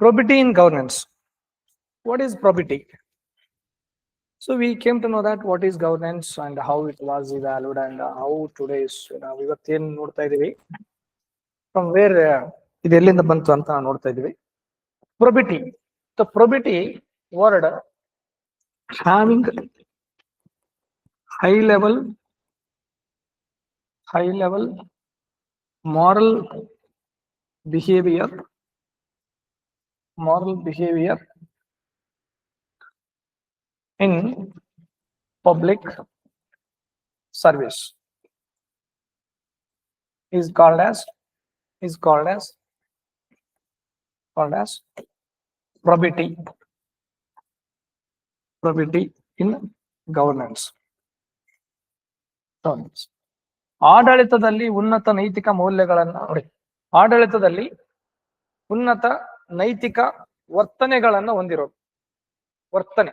probity in governance what is probity so we came to know that what is governance and how it was evaluated and how today's ನಾವು ಇವತ್ತೇನ್ ನೋಡ್ತಾ ಇದೀವಿ from where ಇದು ಎಲ್ಲಿಂದ ಬಂತು ಅಂತ ನಾವು ನೋಡ್ತಾ ಇದೀವಿ probity the probity word having high level high level moral behavior moral behavior in public service is called as is called as called as probity probity in governance governance ಆಡಳಿತದಲ್ಲಿ ಉನ್ನತ ನೈತಿಕ ಮೌಲ್ಯಗಳನ್ನ ನೋಡಿ ಆಡಳಿತದಲ್ಲಿ ಉನ್ನತ ನೈತಿಕ ವರ್ತನೆಗಳನ್ನ ಹೊಂದಿರೋದು. ವರ್ತನೆ.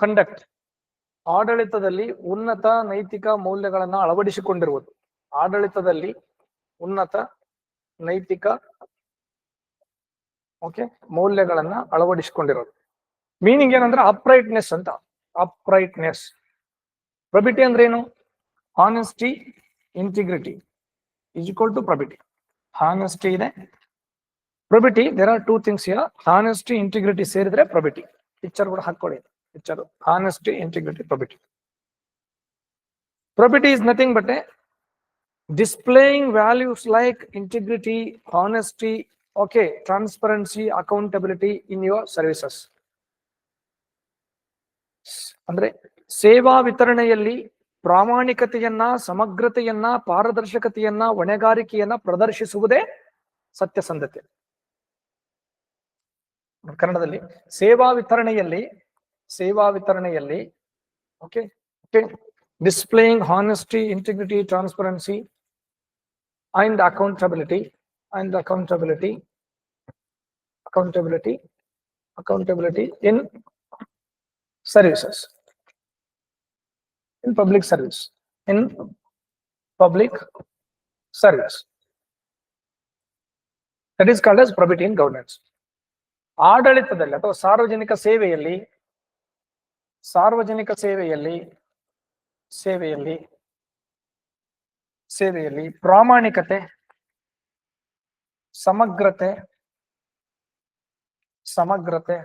ಕಂಡಕ್ಟ್ ಆಡಳಿತದಲ್ಲಿ ಉನ್ನತ ನೈತಿಕ ಮೌಲ್ಯಗಳನ್ನ ಅಳವಡಿಸಿಕೊಂಡಿರುವುದು. ಆಡಳಿತದಲ್ಲಿ ಉನ್ನತ ನೈತಿಕ ಓಕೆ ಮೌಲ್ಯಗಳನ್ನ ಅಳವಡಿಸಿಕೊಂಡಿರೋದು. ಮೀನಿಂಗ್ ಏನಂದ್ರೆ ಅಪ್ರೈಟ್ನೆಸ್ ಅಂತ. ಅಪ್ರೈಟ್ನೆಸ್ ಪ್ರಬಿಟಿ ಅಂದ್ರೆ ಏನು honesty integrity is equal to probity honesty ಇದೆ. Probity there are two things here honesty integrity ಸೇರಿದ್ರೆ ಪ್ರೊಬಿಟಿ ಪಿಕ್ಚರ್ ಕೂಡ ಹಾಕೊಳ್ಳಿ picture honesty integrity probity probity is nothing but a values like integrity integrity okay transparency transparency in your services. ಅಂದ್ರೆ ಸೇವಾ ವಿತರಣೆಯಲ್ಲಿ ಪ್ರಾಮಾಣಿಕತೆಯನ್ನ, ಸಮಗ್ರತೆಯನ್ನ, ಪಾರದರ್ಶಕತೆಯನ್ನ, ಹೊಣೆಗಾರಿಕೆಯನ್ನ ಪ್ರದರ್ಶಿಸುವುದೇ ಸತ್ಯಸಂಧತೆ ಕನ್ನಡದಲ್ಲಿ ಸೇವಾ ವಿತರಣೆಯಲ್ಲಿ ಸೇವಾ ವಿತರಣೆಯಲ್ಲಿ okay okay displaying honesty integrity transparency and accountability and accountability accountability accountability in services in public service. In public service. That is called as probity in governance. ಆಡಳಿತದಲ್ಲಿ ಅಥವಾ ಸಾರ್ವಜನಿಕ ಸೇವೆಯಲ್ಲಿ ಸಾರ್ವಜನಿಕ ಸೇವೆಯಲ್ಲಿ ಸೇವೆಯಲ್ಲಿ ಸೇವೆಯಲ್ಲಿ ಪ್ರಾಮಾಣಿಕತೆ, ಸಮಗ್ರತೆ ಸಮಗ್ರತೆ,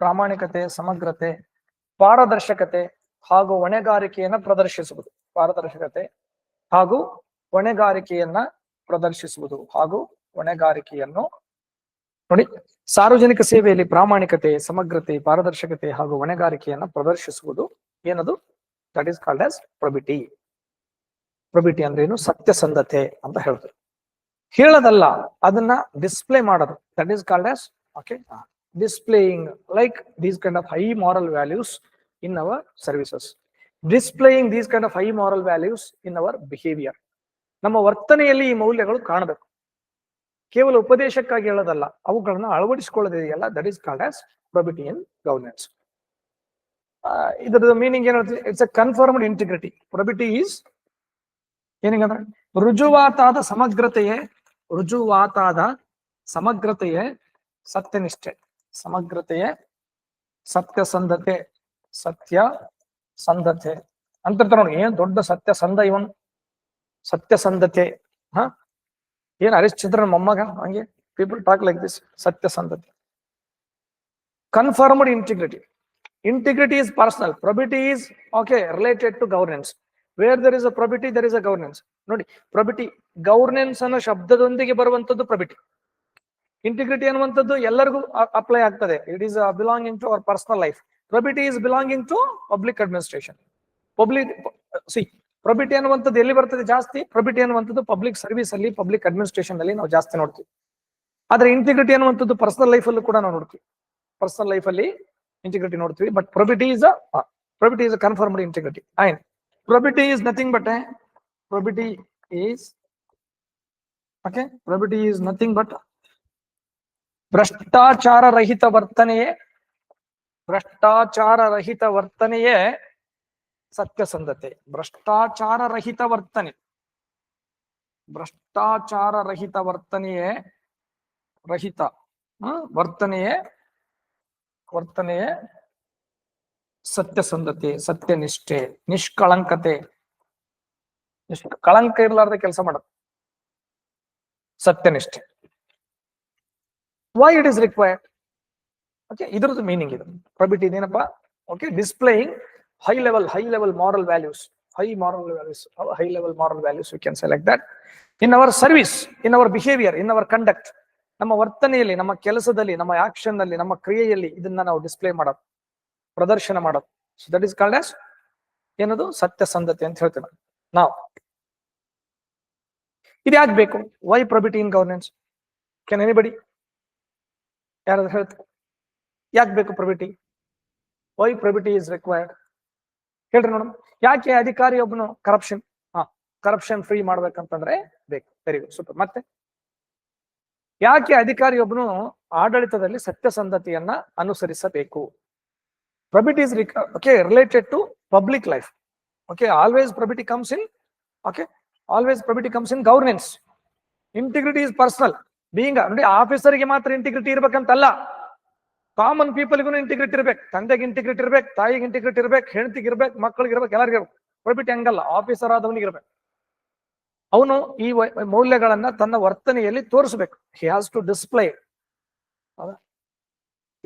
ಪ್ರಾಮಾಣಿಕತೆ, ಸಮಗ್ರತೆ, ಪಾರದರ್ಶಕತೆ ಹಾಗೂ ಹೊಣೆಗಾರಿಕೆಯನ್ನ ಪ್ರದರ್ಶಿಸುವುದು, ಪಾರದರ್ಶಕತೆ ಹಾಗೂ ಹೊಣೆಗಾರಿಕೆಯನ್ನ ಪ್ರದರ್ಶಿಸುವುದು ಹಾಗೂ ಹೊಣೆಗಾರಿಕೆಯನ್ನು ನೋಡಿ, ಸಾರ್ವಜನಿಕ ಸೇವೆಯಲ್ಲಿ ಪ್ರಾಮಾಣಿಕತೆ, ಸಮಗ್ರತೆ, ಪಾರದರ್ಶಕತೆ ಹಾಗೂ ಹೊಣೆಗಾರಿಕೆಯನ್ನ ಪ್ರದರ್ಶಿಸುವುದು ಏನದು? That is called as probity probity ಅಂದ್ರೆ ಏನು? ಸತ್ಯಸಂಧತೆ ಅಂತ ಹೇಳಿದ್ರು ಹೇಳೋದಲ್ಲ, ಅದನ್ನ ಡಿಸ್ಪ್ಲೇ ಮಾಡೋದು. That is called as okay displaying like these kind of high moral values in our services. Displaying these kind of high moral values in our behavior. ನಮ್ಮ ವರ್ತನೆಯಲ್ಲಿ ಈ ಮೌಲ್ಯಗಳು ಕಾಣಬೇಕು. ಕೇವಲ ಉಪದೇಶಕ್ಕಾಗಿ ಹೇಳೋದಲ್ಲ, ಅವುಗಳನ್ನ ಅಳವಡಿಸಿಕೊಳ್ಳೋದಿದೆಯಲ್ಲ that is called as probity in governance ಇದರದ meaning ಏನು it's a confirmed integrity probity is ಏನಂದ್ರೆ ರುಜುವಾತಾದ ಸಮಗ್ರತೆಯೇ ರುಜುವಾತಾದ ಸಮಗ್ರತೆಯೇ ಸತ್ಯನಿಷ್ಠೆ. ಸಮಗ್ರತೆಯೇ ಸತ್ಯಸಂಧತೆ. ಸತ್ಯ ಸಂಧತೆ. ಅಂತ ನೋಡಿ, ಏನ್ ದೊಡ್ಡ ಸತ್ಯ ಸಂಧ ಇವನ್? ಸತ್ಯಸಂಧತೆ ಹ? ಏನ್ ಹರಿಶ್ಚಂದ್ರ ಮೊಮ್ಮಗ? ಹಂಗೆ ಪೀಪಲ್ ಟಾಕ್ ಲೈಕ್ ದಿಸ್ ಸತ್ಯ ಸಂಧತೆ. Confirmed integrity integrity is personal probity is okay related to governance where there is a probity there is a governance ನೋಡಿ ಪ್ರೊಬಿಟಿ ಗವರ್ನೆನ್ಸ್ ಅನ್ನೋ ಶಬ್ದದೊಂದಿಗೆ ಬರುವಂತದ್ದು ಪ್ರೊಬಿಟಿ ಇಂಟಿಗ್ರಿಟಿ ಅನ್ನುವಂಥದ್ದು ಎಲ್ಲರಿಗೂ ಅಪ್ಲೈ ಆಗ್ತದೆ. It is belonging to our personal life probity is belonging to public administration public C probity ಅನ್ನುವಂಥದ್ದು ಎಲ್ಲಿ ಬರ್ತದೆ ಜಾಸ್ತಿ? ಪ್ರೊಬಿಟಿ ಅನ್ನುವಂಥದ್ದು ಪಬ್ಲಿಕ್ ಸರ್ವಿಸ್ ಅಲ್ಲಿ ಪಬ್ಲಿಕ್ ಅಡ್ಮಿನಿಸ್ಟ್ರೇಷನ್ ಅಲ್ಲಿ ನಾವು ಜಾಸ್ತಿ ನೋಡ್ತೀವಿ. ಆದ್ರೆ ಇಂಟಿಗ್ರಿಟಿ ಅನ್ನುವಂಥದ್ದು ಪರ್ಸನಲ್ ಲೈಫ್ ಅಲ್ಲೂ ಕೂಡ ನಾವು ನೋಡ್ತೀವಿ. ಪರ್ಸನಲ್ ಲೈಫ್ ಅಲ್ಲಿ ಇಂಟಿಗ್ರಿಟಿ ನೋಡ್ತೀವಿ but probity is probity is confirmed integrity in probity is nothing but probity is okay probity is nothing but ಭ್ರಷ್ಟಾಚಾರ ರಹಿತ ವರ್ತನೆಯೇ ಭ್ರಷ್ಟಾಚಾರ ರಹಿತ ವರ್ತನೆಯೇ ಸತ್ಯಸಂಧತೆ. ಭ್ರಷ್ಟಾಚಾರ ರಹಿತ ವರ್ತನೆ ಭ್ರಷ್ಟಾಚಾರ ರಹಿತ ವರ್ತನೆಯೇ ರಹಿತ? ವರ್ತನೆಯೇ ವರ್ತನೆಯೇ ಸತ್ಯಸಂಧತೆ, ಸತ್ಯನಿಷ್ಠೆ, ನಿಷ್ಕಳಂಕತೆ. ನಿಷ್ಕ ಕಳಂಕ ಇರ್ಲಾರ್ದ ಕೆಲಸ ಮಾಡೋದು. ಸತ್ಯನಿಷ್ಠೆ. Why it is required okay ಇದ್ರದ್ದು ಮೀನಿಂಗ್ ಇದು. ಪ್ರಬಿಟಿ ಇದೇನಪ್ಪ okay displaying high level high level moral values high moral values high level moral values you can select that in our service in our behaviour in our conduct ನಮ್ಮ ವರ್ತನೆಯಲ್ಲಿ, ನಮ್ಮ ಕೆಲಸದಲ್ಲಿ, ನಮ್ಮ ಆಕ್ಷನ್ನಲ್ಲಿ, ನಮ್ಮ ಕ್ರಿಯೆಯಲ್ಲಿ ಇದನ್ನ ನಾವು ಡಿಸ್ಪ್ಲೇ ಮಾಡೋದು, ಪ್ರದರ್ಶನ ಮಾಡೋದು. So that is called as ಏನದು? ಸತ್ಯಸಂಧತೆ ಅಂತ ಹೇಳ್ತೇವೆ ನಾವು. ಇದು ಯಾಕೆ ಬೇಕು? Why probity in governance can anybody ಯಾರಾದ್ರೂ ಹೇಳ್ತಾರೆ? ಯಾಕೆ ಬೇಕು probity why probity is required ಹೇಳ್ರಿ ನೋಡಮ್. ಯಾಕೆ ಅಧಿಕಾರಿ ಒಬ್ಬನು ಕರಪ್ಷನ್ ಹಾ ಕರಪ್ಷನ್ ಫ್ರೀ ಮಾಡ್ಬೇಕಂತಂದ್ರೆ ಬೇಕು. ಗುಡ್ ಸೂಪರ್ ಮತ್ತೆ? ಯಾಕೆ ಅಧಿಕಾರಿ ಒಬ್ಬನು ಆಡಳಿತದಲ್ಲಿ ಸತ್ಯಸಂಧತೆಯನ್ನ ಅನುಸರಿಸಬೇಕು? Probity is okay related to public life okay always probity comes in okay always probity comes in governance integrity is personal being ನೋಡಿ ಆಫೀಸರ್ಗೆ ಮಾತ್ರ ಇಂಟಿಗ್ರಿಟಿ ಇರ್ಬೇಕಂತಲ್ಲ. ಕಾಮನ್ ಪೀಪಲ್ಗೂ ಇಂಟಿಗ್ರಿಟಿ ಇರ್ಬೇಕು, ತಂದೆಗೆ ಇಂಟಿಗ್ರಿಟಿ ಇರ್ಬೇಕು, ತಾಯಿಗೆ ಇಂಟಿಗ್ರಿಟಿ ಇರ್ಬೇಕು, ಹೆಂಡತಿಗೆ ಇರ್ಬೇಕು ಮಕ್ಕಳಿಗೆ ಇರ್ಬೇಕು, ಎಲ್ಲರಿಗೂ ಇರ್ಬೇಕು. ಹೊರಬಿಟ್ಟು ಹೆಂಗಲ್ಲ ಆಫೀಸರ್ ಆದವನಿಗೆ ಇರ್ಬೇಕು. ಅವನು ಈ ಮೌಲ್ಯಗಳನ್ನ ತನ್ನ ವರ್ತನೆಯಲ್ಲಿ ತೋರಿಸ್ಬೇಕು. ಹಿ ಹ್ಯಾಸ್ ಟು ಡಿಸ್ಪ್ಲೇ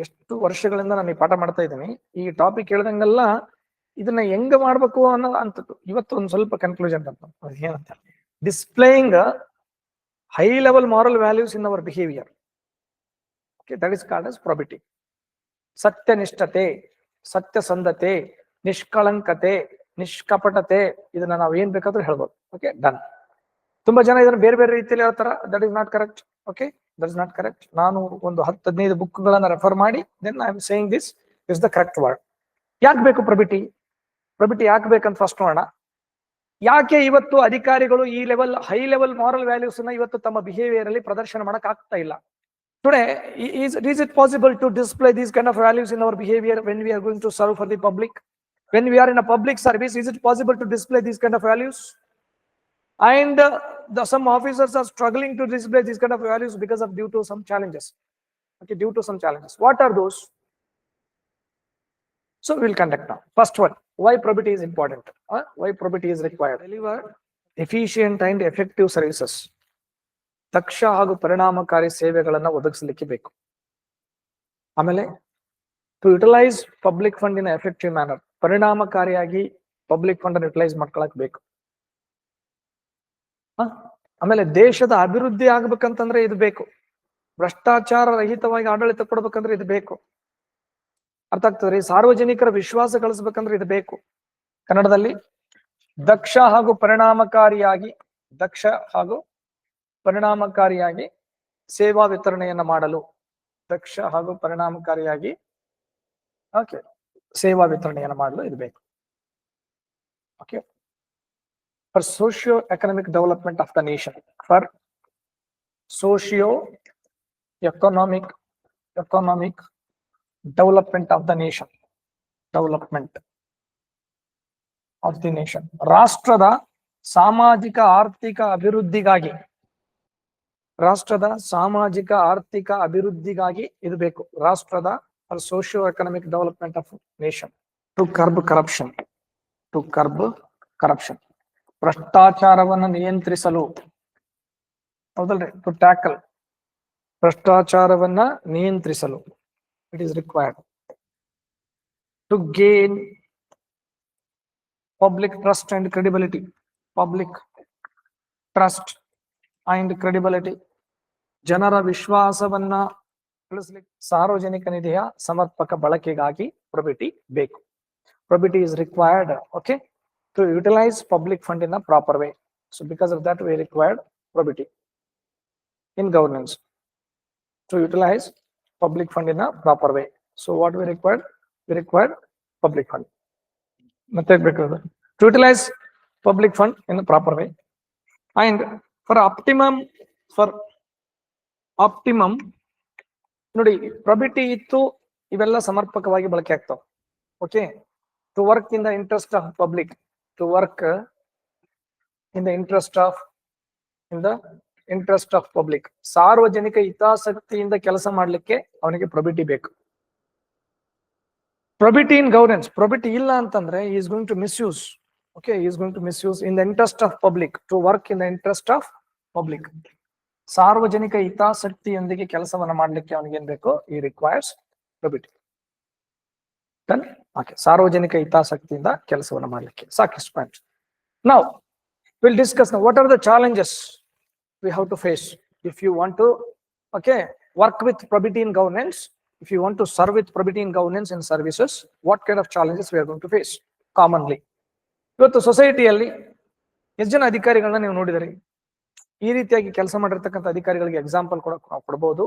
ಎಷ್ಟು ವರ್ಷಗಳಿಂದ ನಾನು ಈ ಪಾಠ ಮಾಡ್ತಾ ಇದ್ದೀನಿ. ಈ ಟಾಪಿಕ್ ಕೇಳಿದಂಗೆಲ್ಲ ಇದನ್ನ ಹೆಂಗ ಮಾಡ್ಬೇಕು ಅನ್ನೋ ಅಂತದ್ದು ಇವತ್ತು ಒಂದು ಸ್ವಲ್ಪ ಕನ್ಕ್ಲೂಷನ್ ಅಂತ ಏನಂತ? Displaying high level moral values in our behaviour that is called as probity ಸತ್ಯನಿಷ್ಠತೆ, ಸತ್ಯಸಂಧತೆ, ನಿಷ್ಕಳಂಕತೆ, ನಿಷ್ಕಪಟತೆ ಇದನ್ನ ನಾವು ಏನ್ ಬೇಕಾದ್ರೂ ಹೇಳ್ಬೋದು. ಓಕೆ ಡನ್ ತುಂಬಾ ಜನ ಇದನ್ನ ಬೇರೆ ಬೇರೆ ರೀತಿಯಲ್ಲಿ ಹೇಳ್ತಾರ? That is not correct okay that is not correct ನಾನು ಒಂದು ಹತ್ತು ಹದಿನೈದು ಬುಕ್ ಗಳನ್ನ ರೆಫರ್ ಮಾಡಿ then I am saying this is the correct word ಯಾಕೆ ಬೇಕು ಪ್ರಬಿಟಿ ಪ್ರಬಿಟಿ ಯಾಕೆ ಬೇಕಂತ ಫಸ್ಟ್ ನೋಡೋಣ. ಯಾಕೆ ಇವತ್ತು ಅಧಿಕಾರಿಗಳು ಈ ಲೆವೆಲ್ ಹೈ ಲೆವೆಲ್ ಮಾರಲ್ ವ್ಯಾಲ್ಯೂಸ್ನ ಇವತ್ತು ತಮ್ಮ ಬಿಹೇವಿಯರ್ ಅಲ್ಲಿ ಪ್ರದರ್ಶನ ಮಾಡಕ್ ಆಗ್ತಾ ಇಲ್ಲ? Today is is it possible to display these kind of values in our behavior when we are going to serve for the public? When we are in a public service is it possible to display these kind of values? And uh, the some officers are struggling to display these kind of values because of due to some challenges. Okay due to some challenges. What are those? So we'll conduct now. First one why probity is important? Uh, why probity is required? Deliver. Efficient and effective services ದಕ್ಷ ಹಾಗೂ ಪರಿಣಾಮಕಾರಿ ಸೇವೆಗಳನ್ನ ಒದಗಿಸಲಿಕ್ಕೆ ಬೇಕು. ಆಮೇಲೆ to utilise public fund in effective manner ಪರಿಣಾಮಕಾರಿಯಾಗಿ public fund ಅನ್ನು utilise ಮಾಡ್ಕೊಳಕ್ ಬೇಕು. ಆಮೇಲೆ ದೇಶದ ಅಭಿವೃದ್ಧಿ ಆಗ್ಬೇಕಂತಂದ್ರೆ ಇದು ಬೇಕು. ಭ್ರಷ್ಟಾಚಾರ ರಹಿತವಾಗಿ ಆಡಳಿತ ಕೊಡ್ಬೇಕಂದ್ರೆ ಇದು ಬೇಕು. ಅರ್ಥ ಆಗ್ತದ್ರಿ ಸಾರ್ವಜನಿಕರ ವಿಶ್ವಾಸ ಗಳಿಸ್ಬೇಕಂದ್ರೆ ಇದು ಬೇಕು. ಕನ್ನಡದಲ್ಲಿ ದಕ್ಷ ಹಾಗೂ ಪರಿಣಾಮಕಾರಿಯಾಗಿ ದಕ್ಷ ಹಾಗೂ ಪರಿಣಾಮಕಾರಿಯಾಗಿ ಸೇವಾ ವಿತರಣೆಯನ್ನ ಮಾಡಲು ದಕ್ಷ ಹಾಗೂ ಪರಿಣಾಮಕಾರಿಯಾಗಿ ಓಕೆ, ಸೇವಾ ವಿತರಣೆಯನ್ನು ಮಾಡಲು ಇರಬೇಕು ಬೇಕು. Okay. For socio economic development of the nation for socio economic economic development of the nation development of the nation ರಾಷ್ಟ್ರದ ಸಾಮಾಜಿಕ, ಆರ್ಥಿಕ ಅಭಿವೃದ್ಧಿಗಾಗಿ ರಾಷ್ಟ್ರದ ಸಾಮಾಜಿಕ, ಆರ್ಥಿಕ ಅಭಿವೃದ್ಧಿಗಾಗಿ ಇದು ಬೇಕು. ರಾಷ್ಟ್ರದ socio economic development of nation to curb corruption to curb corruption ಭ್ರಷ್ಟಾಚಾರವನ್ನು ನಿಯಂತ್ರಿಸಲು. ಹೌದಲ್ರಿ? ಟು ಟ್ಯಾಕಲ್ ಭ್ರಷ್ಟಾಚಾರವನ್ನ ನಿಯಂತ್ರಿಸಲು. It is required to gain public trust and credibility public trust and credibility ಜನರ ವಿಶ್ವಾಸವನ್ನ ಗಳಿಸ್ಲಿಕ್ಕೆ ಸಾರ್ವಜನಿಕ ನಿಧಿಯ ಸಮರ್ಪಕ ಬಳಕೆಗಾಗಿ ಪ್ರೊಬಿಟಿ ಬೇಕು. Probity is required okay to utilise public fund in a proper way so because of that we required probity in governance to utilise public fund in a proper way so what we required we required public fund ಮತ್ತೆ ಬೇಕಾದ್ರೆ to utilise public fund in proper way and for optimum for optimum ನೋಡಿ probity ಇತ್ತು, ಇವೆಲ್ಲ ಸಮರ್ಪಕವಾಗಿ ಬಳಕೆ ಆಗ್ತಾವ. Okay to work in the interest of public to work in the interest of in the interest of public ಸಾರ್ವಜನಿಕ ಹಿತಾಸಕ್ತಿಯಿಂದ ಕೆಲಸ ಮಾಡಲಿಕ್ಕೆ ಅವನಿಗೆ ಪ್ರೊಬಿಟಿ ಬೇಕು. ಪ್ರೊಬಿಟಿ ಇನ್ ಗವರ್ನೆನ್ಸ್ ಪ್ರೊಬಿಟಿ ಇಲ್ಲ ಅಂತಂದ್ರೆ is going to misuse okay is going to misuse in the interest of public to work in the interest of public ಸಾರ್ವಜನಿಕ ಹಿತಾಸಕ್ತಿಯೊಂದಿಗೆ ಕೆಲಸವನ್ನ ಮಾಡ್ಲಿಕ್ಕೆ ಅವನಿಗೆ ಏನ್ ಬೇಕು ಈ ರಿಕ್ವೈರ್ಸ್ ಪ್ರೊಬಿಟಿ ಓಕೆ ಸಾರ್ವಜನಿಕ ಹಿತಾಸಕ್ತಿಯಿಂದ ಕೆಲಸವನ್ನ ಮಾಡ್ಲಿಕ್ಕೆ. ಸಾಕಷ್ಟು ಪಾಯಿಂಟ್ ನಾವು will discuss what are the challenges we have to face if you want to okay work with probity in governance if you want to serve with probity in governance in services what kind of challenges we are going to face commonly ಇವತ್ತು ಸೊಸೈಟಿಯಲ್ಲಿ ಎಷ್ಟು ಜನ ಅಧಿಕಾರಿಗಳನ್ನ ನೀವು ನೋಡಿದಿರಿ? ಈ ರೀತಿಯಾಗಿ ಕೆಲಸ ಮಾಡಿರ್ತಕ್ಕಂಥ ಅಧಿಕಾರಿಗಳಿಗೆ ಎಕ್ಸಾಂಪಲ್ ಕೂಡ ನಾವು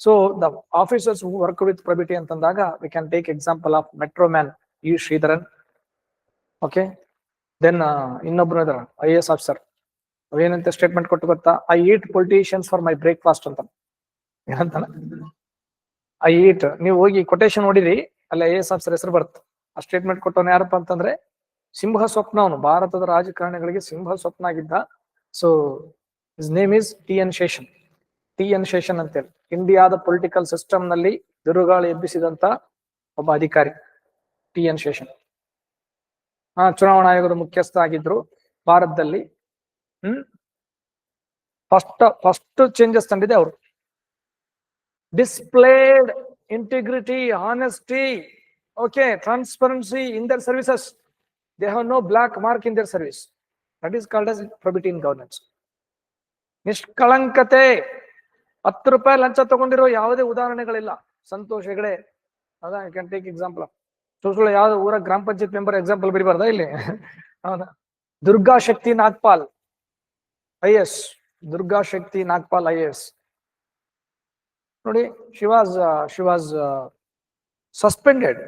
so the officers work with probity ಅಂತಂದಾಗ we can take example of metro man you Sreedharan okay then ಇನ್ನೊಬ್ರು ಇದಾರೆ ಐ ಎಸ್ ಆಫೀಸರ್ ಏನಂತ ಸ್ಟೇಟ್ಮೆಂಟ್ ಕೊಟ್ಟು ಗೊತ್ತಾ? I eat politicians for my breakfast ಅಂತ ಏನಂತಾನ? ಐ ಈಟ್ ನೀವು ಹೋಗಿ ಕೊಟೇಶನ್ ನೋಡಿರಿ, ಅಲ್ಲಿ ಐ ಎಸ್ ಆಫೀಸರ್ ಹೆಸರು ಬರುತ್ತೆ. ಆ ಸ್ಟೇಟ್ಮೆಂಟ್ ಕೊಟ್ಟವನು ಯಾರಪ್ಪ ಅಂತಂದ್ರೆ, ಸಿಂಹ ಸ್ವಪ್ನ ಅವನು. ಭಾರತದ ರಾಜಕಾರಣಿಗಳಿಗೆ ಸಿಂಹ ಸ್ವಪ್ನ ಆಗಿದ್ದ so his name is T N Seshan T N Seshan ಅಂತೇಳಿ. ಇಂಡಿಯಾದ ಪೊಲಿಟಿಕಲ್ ಸಿಸ್ಟಮ್ನಲ್ಲಿ ಬಿರುಗಾಳಿ ಎಬ್ಬಿಸಿದಂತ ಒಬ್ಬ ಅಧಿಕಾರಿ ಟಿ ಎನ್ ಶೇಷನ್ ಆ ಚುನಾವಣಾ ಆಯೋಗದ ಮುಖ್ಯಸ್ಥ ಆಗಿದ್ರು ಭಾರತದಲ್ಲಿ. ಹ್ಮ್? ಫಸ್ಟ್ ಫಸ್ಟ್ ಚೇಂಜಸ್ ತಂದಿದೆ ಅವರು. Displayed integrity honesty okay transparency in their services they have no black mark in their service. That is called as probity in governance ನಿಷ್ಕಳಂಕತೆ. ಹತ್ತು ರೂಪಾಯಿ ಲಂಚ ತಗೊಂಡಿರೋ ಯಾವುದೇ ಉದಾಹರಣೆಗಳಿಲ್ಲ. ಸಂತೋಷ್ ಹೆಗಡೆ, ಅದ ಐ ಕ್ಯಾನ್ ಟೇಕ್ ಎಕ್ಸಾಂಪಲ್ ಸುಳ್ಳು ಯಾವ್ದು ಊರ ಗ್ರಾಮ ಪಂಚಾಯತ್ ಮೆಂಬರ್ ಎಕ್ಸಾಂಪಲ್ ಬರಿಬಾರ್ದಾ ಇಲ್ಲಿ? ಹೌದಾ? Durga Shakti Nagpal. I S Durga Shakti Nagpal I S ನೋಡಿ she was she was suspended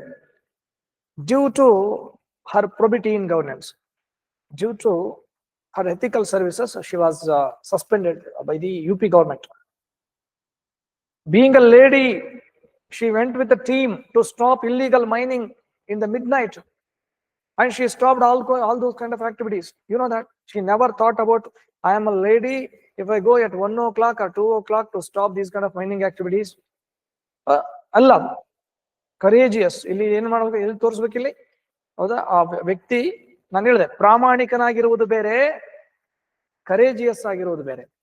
due to her probity in governance due to her ethical services she was suspended by the U P government being a lady she went with a team to stop illegal mining in the midnight and she stopped all co- all those kind of activities you know that she never thought about i am a lady if i go at one o'clock or two o'clock to stop these kind of mining activities uh, ಅಲ್ಲ courageous ಇಲ್ಲಿ ಏನ್ ಮಾಡ್ಬೇಕು ಎಲ್ಲಿ ತೋರಿಸ್ಬೇಕು ಇಲ್ಲಿ ಹೌದಾ ಆ ವ್ಯ- ವ್ಯಕ್ತಿ ನಾನು ಹೇಳಿದೆ ಪ್ರಾಮಾಣಿಕನಾಗಿರುವುದು ಬೇರೆ ಕರೇಜಿಯಸ್ ಆಗಿರೋದು ಬೇರೆ.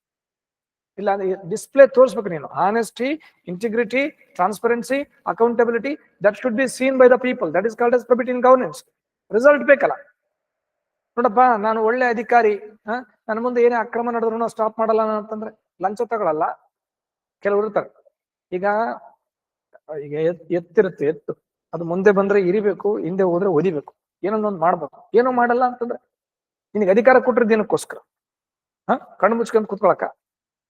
ಇಲ್ಲ ಡಿಸ್ಪ್ಲೇ ತೋರಿಸ್ಬೇಕು ನೀನು. Honesty integrity transparency accountability that should be seen by the people that is called as probity in governance result ಬೇಕಲ್ಲ. ನೋಡಪ್ಪ, ನಾನು ಒಳ್ಳೆ ಅಧಿಕಾರಿ ನನ್ನ ಮುಂದೆ ಏನೇ ಅಕ್ರಮ ನಡೆದ್ರು ಸ್ಟಾಪ್ ಮಾಡಲ್ಲ ಅಂತಂದ್ರೆ ಲಂಚ ತಗೊಳಲ್ಲ. ಕೆಲವರು ಇರ್ತಾರೆ. ಈಗ ಈಗ ಎತ್- ಎತ್ತಿರುತ್ತೆ ಎತ್ತು. ಅದು ಮುಂದೆ ಬಂದ್ರೆ ಇರಿಬೇಕು, ಹಿಂದೆ ಹೋದ್ರೆ ಒದಿಬೇಕು. ಏನೊಂದೊಂದು ಮಾಡ್ಬೇಕು. ಏನೋ ಮಾಡಲ್ಲ ಅಂತಂದ್ರೆ ನಿನಗೆ ಅಧಿಕಾರ ಕೊಟ್ಟಿರೋದು ಏನಕ್ಕೋಸ್ಕರ? ಹ? ಕಣ್ಣು ಮುಚ್ಕೊಂಡ್ ಕುತ್ಕೊಳಕ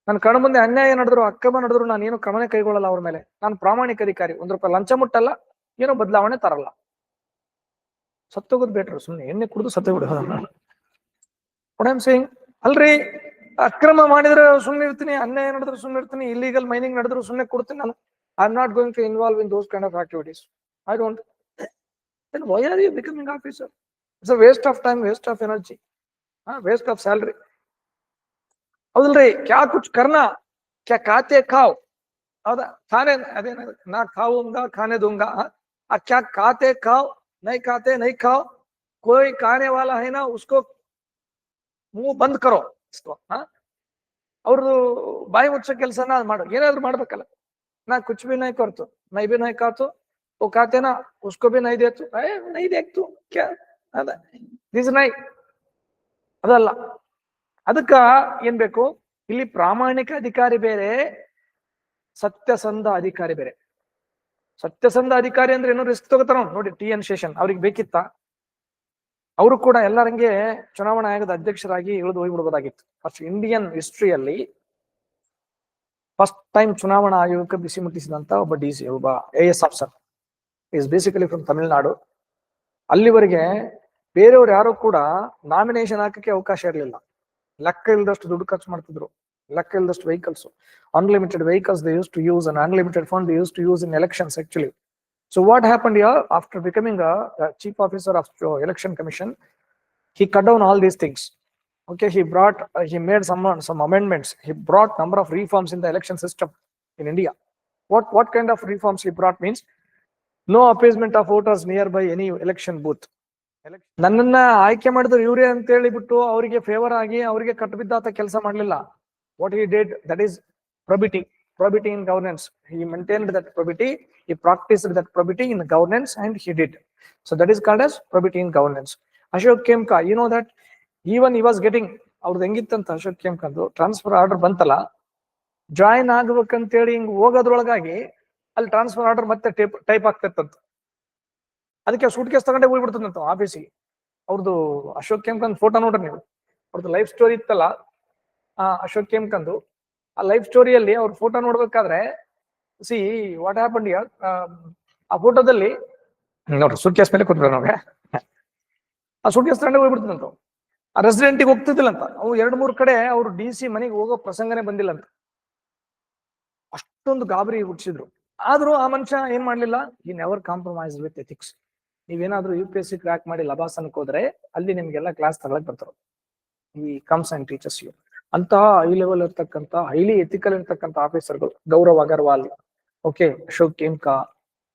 ನನ್ನ ಕಣ್ಣು ಮುಂದೆ ಅನ್ಯಾಯ ನಡೆದ್ರು, ಅಕ್ರಮ ನಡೆದ್ರು ನಾನು ಏನು ಕ್ರಮನೇ ಕೈಗೊಳ್ಳಲ್ಲ ಅವ್ರ ಮೇಲೆ. ನಾನು ಪ್ರಾಮಾಣಿಕ ಅಧಿಕಾರಿ, ಒಂದ್ ರೂಪಾಯಿ ಲಂಚ ಮುಟ್ಟಲ್ಲ, ಏನೋ ಬದಲಾವಣೆ ತರಲ್ಲ. ಸತ್ತೋಗೋದು ಬೇಟ್ರು ಸುಮ್ನೆ ಎಣ್ಣೆ ಕುಡಿದು ಸತ್ತೋಗ್ಬಿಡು. ಐಮ್ ಸಿಂಗ್, ಅಲ್ರಿ, ಅಕ್ರಮ ಮಾಡಿದ್ರೆ ಸುಮ್ಮನೆ ಇರ್ತೀನಿ, ಅನ್ಯಾಯ ನಡೆದ್ರು ಸುಮ್ಮನೆ ಇರ್ತೀನಿ ಇಲ್ಲಿಗಲ್ ಮೈನಿಂಗ್ ನಡೆದ್ರು ಸುಮ್ಮನೆ ಕೊಡ್ತೀನಿ ನಾನು. I am not going to involve in those kind of activities I don't then why are you becoming officer it's a waste of time waste of energy waste of salary ಹೌದಲ್ರಿ ಕ್ಯಾ ಕುಚ್ ಕರ್ನಾ ಕ್ಯಾ ಖಾತೆ ಖಾವ್ ಹೌದಾ ಖಾನೆ ಅದೇನ ನಾ ಖಾವುಂಗ ಖಾನೆ दूंगा हाँ? आ क्या खाते खाओ नहीं खाते नहीं खाओ कोई खाने वाला है ना उसको मुंह बंद करो इसको हाँ ಅವ್ರದ್ದು ಬಾಯಿ ಮುಚ್ಚೋ ಕೆಲಸನ ಮಾಡು ಏನಾದ್ರು ಮಾಡ್ಬೇಕಲ್ಲ ನಾ ಕುಚ್ ಬಿ ನೈ ಕರ್ತು ನೈ ಬಿ ನೈ ಕಾತು ಓ ಖಾತೆನಾ ಉಸ್ಕೋ ಬಿ ನೈ ದೇತು ಏ ನೈ ದೇಕ್ತು ಕ್ಯಾ ಅದ ದಿಸ್ ನೈ ಅದಲ್ಲ ಅದಕ್ಕ ಏನ್ ಬೇಕು? ಇಲ್ಲಿ ಪ್ರಾಮಾಣಿಕ ಅಧಿಕಾರಿ ಬೇರೆ, ಸತ್ಯಸಂಧ ಅಧಿಕಾರಿ ಬೇರೆ. ಸತ್ಯಸಂಧ ಅಧಿಕಾರಿ ಅಂದ್ರೆ ಏನೋ ರಿಸ್ಕ್ ತಗೋತಾರ ನೋಡಿ ಟಿ ಎನ್ ಶೇಷನ್, ಅವ್ರಿಗೆ ಬೇಕಿತ್ತ? ಅವರು ಕೂಡ ಎಲ್ಲರಂಗೆ ಚುನಾವಣಾ ಆಯೋಗದ ಅಧ್ಯಕ್ಷರಾಗಿ ಇಳಿದು ಹೋಗ್ಬಿಡ್ಬೋದಾಗಿತ್ತು ಫಸ್ಟ್ ಇಂಡಿಯನ್ ಹಿಸ್ಟ್ರಿಯಲ್ಲಿ ಫಸ್ಟ್ ಟೈಮ್ ಚುನಾವಣಾ ಆಯೋಗಕ್ಕೆ ಬಿಸಿ ಮುಟ್ಟಿಸಿದಂತ ಒಬ್ಬ ಡಿ ಸಿ ಒಬ್ಬ A S officer is basically from Tamil Nadu ಅಲ್ಲಿವರೆಗೆ ಬೇರೆಯವ್ರು ಯಾರು ಕೂಡ ನಾಮಿನೇಷನ್ ಹಾಕಕ್ಕೆ ಅವಕಾಶ ಇರಲಿಲ್ಲ. ಲೆಕ್ಕ ಇಲ್ದಷ್ಟು ದುಡ್ಡು ಖರ್ಚು ಮಾಡ್ತಿದ್ರು ಲೆಕ್ಕ ಇಲ್ದಷ್ಟು vehicles unlimited vehicles they use to use un unlimited fund they use to use in elections actually so what happen year after becoming chief officer of election commission he cut down all these things Okay, he brought, uh, he made some, some amendments. He brought number of reforms in the election system in India. What, what kind of reforms he brought means no appeasement of voters nearby any election booth. ನನ್ನನ್ನ ಆಯ್ಕೆ ಮಾಡಿದ್ರು ಇವ್ರೇ ಅಂತ ಹೇಳಿಬಿಟ್ಟು ಅವರಿಗೆ favour ಆಗಿ ಅವರಿಗೆ ಕಟ್ಟಬಿದ್ದಾತ ಕೆಲಸ ಮಾಡಲಿಲ್ಲ. What he did that is probity probity in governance he maintained that probity he practice that probity in governance and he did. So that is called as probity in governance Ashok Khemka you know that even he was getting ಅವ್ರದ್ದು ಹೆಂಗಿತ್ತಂತ ಅಶೋಕ್ ಕೇಮ್ಕಂದು transfer order ಬಂತಲ್ಲ? Join ಆಗ್ಬೇಕಂತೇಳಿ ಹಿಂಗ್ ಹೋಗೋದ್ರೊಳಗಾಗಿ ಅಲ್ಲಿ transfer order ಮತ್ತೆ type type ಆಗ್ತಿತ್ತಂತ. ಅದಕ್ಕೆ ಸೂಟ್ ಕೇಸ್ ತಗೊಂಡೇ ಹೋಗ್ಬಿಡ್ತದಂತ ಆಫೀಸಿಗೆ ಅವ್ರದ್ದು ಅಶೋಕ್ ಕೆಂಕಂದ್ ಫೋಟೋ ನೋಡ್ರಿ ನೀವು. ಅವ್ರದ್ದು ಲೈಫ್ ಸ್ಟೋರಿ ಇತ್ತಲ್ಲ, ಆ ಅಶೋಕ್ ಕೆಂಕಂದು ಆ ಲೈಫ್ ಸ್ಟೋರಿಯಲ್ಲಿ ಅವ್ರ ಫೋಟೋ ನೋಡ್ಬೇಕಾದ್ರೆ ಸಿ ವಾಟ್ ಹ್ಯಾಪನ್ ಇಯರ್ ಆ ಫೋಟೋದಲ್ಲಿ ನೋಡ್ರಿ ಸೂಟ್ ಕೇಸ್ ಮೇಲೆ ಕೊಟ್ಬಿಡ ನಮಗೆ ಆ ಸೂಟ್ ಕೇಸ್ ತಗೊಂಡೇ ಹೋಗ್ಬಿಡ್ತದಂತ ಆ ರೆಸಿಡೆಂಟಿಗೆ ಹೋಗ್ತಿದ್ದಿಲ್ಲಂತ. ಅವು ಎರಡ್ ಮೂರ್ ಕಡೆ ಅವ್ರು ಡಿ ಸಿ ಮನೆಗೆ ಹೋಗೋ ಪ್ರಸಂಗನೇ ಬಂದಿಲ್ಲ ಅಂತ ಅಷ್ಟೊಂದು ಗಾಬರಿ ಹುಟ್ಟಿಸಿದ್ರು. ಆದ್ರೂ ಆ ಮನುಷ್ಯ ಏನ್ ಮಾಡ್ಲಿಲ್ಲ ಈ ನೆವರ್ ಕಾಂಪ್ರಮೈಸ್ ವಿತ್ ಎಥಿಕ್ಸ್ ನೀವೇನಾದ್ರೂ U P S C crack ಮಾಡಿ ಲಬಾಸನಕ್ಕೆ ಹೋದ್ರೆ ಅಲ್ಲಿ ನಿಮ್ಗೆಲ್ಲ ಕ್ಲಾಸ್ ತಗೊಳಕ್ ಬರ್ತಾರೆ. ಈ ಕಮ್ಸ್ ಅಂಡ್ ಟೀಚರ್ಸ್ ಯು ಅಂತಹ ಹೈ ಲೆವೆಲ್ ಇರ್ತಕ್ಕಂತ ಹೈಲಿ ಎಥಿಕಲ್ ಇರ್ತಕ್ಕಂತ ಆಫೀಸರ್ಗಳು ಗೌರವ್ ಅಗರ್ವಾಲ್ ಓಕೆ ಅಶೋಕ್ ಕೇಮ್ಕಾ